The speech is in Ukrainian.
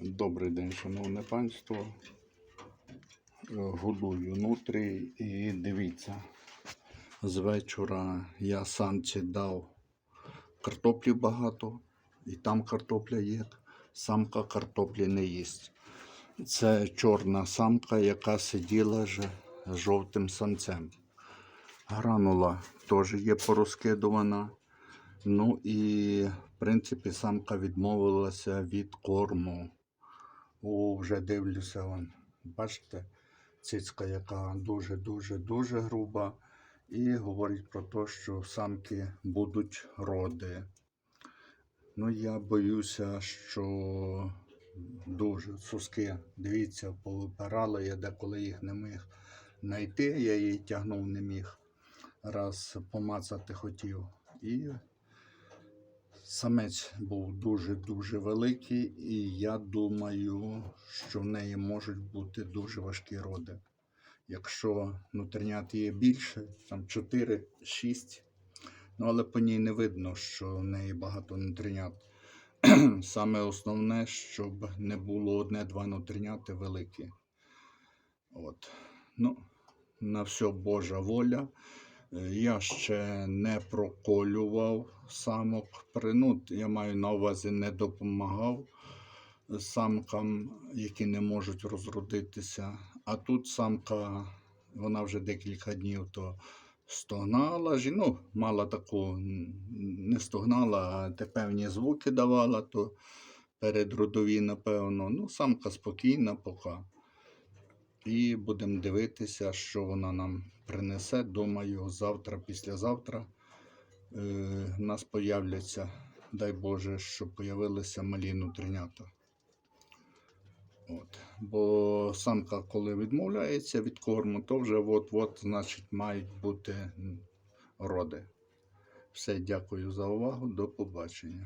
Добрий день, шановне панство. Е, Годую нутрі і дивіться. З вечора я самці дав картоплі багато, і там картопля є. Самка картоплі не їсть. Це чорна самка, яка сиділа з жовтим самцем. Гранула теж є порозкидувана. Ну і, в принципі, самка відмовилася від корму. О, вже дивлюся, вон. бачите, цицька, яка дуже-дуже дуже груба. І говорить про те, що самки будуть роди. Ну, я боюся, що дуже соски, дивіться, повипирали, я деколи їх не міг знайти, я її тягнув не міг. Раз помацати хотів. І Самець був дуже-дуже великий, і я думаю, що в неї можуть бути дуже важкі роди. Якщо нутринят є більше, там 4-6, ну але по ній не видно, що в неї багато нутринят. Саме основне, щоб не було одне-два нутріняти великі. От. Ну, на все Божа воля. Е, Я ще не проколював самок. Ну, я маю на увазі, не допомагав самкам, які не можуть розродитися. А тут самка, вона вже декілька днів то стогнала, ну, мала таку, не стогнала, а те певні звуки давала, то передродові, напевно. Ну, самка спокійна поки. І будемо дивитися, що вона нам принесе. Думаю, завтра, післязавтра е, в нас появляться, дай Боже, щоб появилися малі нутринята. От. Бо самка, коли відмовляється від корму, то вже от-от, значить, мають бути роди. Все, дякую за увагу. До побачення.